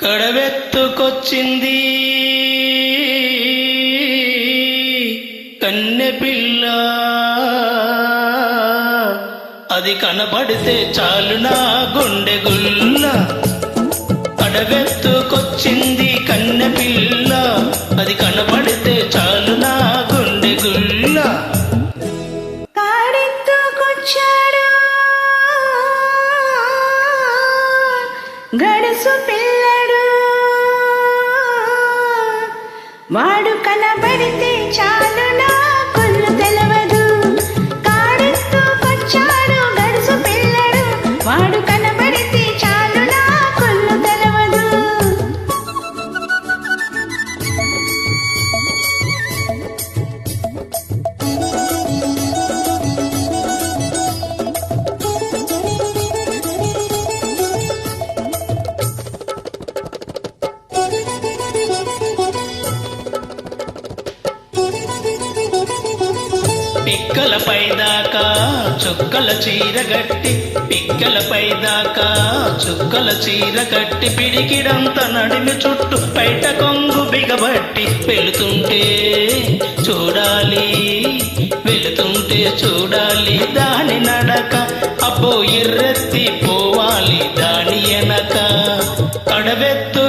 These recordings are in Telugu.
కడవెత్తుకొచ్చింది. కన్నె పిల్ల అది కనబడితే చాలు నా గుండె గుల్ల. కడవెత్తుకొచ్చింది కన్నె పిల్ల అది కనబడితే వాడు కనబడితే చాలు పిక్కల పైదాకా చుక్కల చీర గట్టి పిక్కల పైదాకా చుక్కల చీర కట్టి పిడికిడంత నడిమి చుట్టూ బయట కొంగు బిగబట్టి వెళుతుంటే చూడాలి వెళుతుంటే చూడాలి దాని నడక. అబ్బో ఎర్రెత్తి పోవాలి దాని వెనక. కడవెత్తు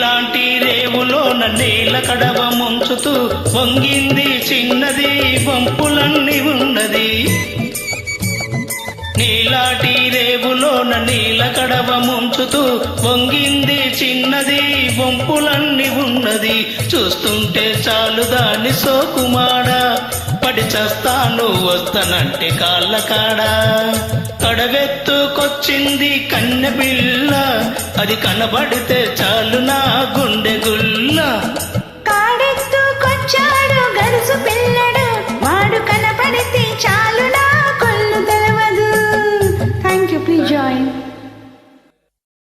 నీలాంటి రేవులోన నీల కడవ ముంచుతూ వంగింది చిన్నది వంపులన్నీ ఉన్నది. నీలాటి రేవులోన నీల కడవ ముంచుతూ వంగింది చిన్నది వంపులన్నీ ఉన్నది. చూస్తుంటే చాలు దాని సోకుమాడ పడి చస్తాను వస్తానంటే కాళ్ళ కాడా కడవెత్తుకొచ్చింది కన్నె పిల్ల అది కనబడితే చాలు నా గుండె గుల్ల. కాడెత్తుకొచ్చాడు గడుసు పిల్లడు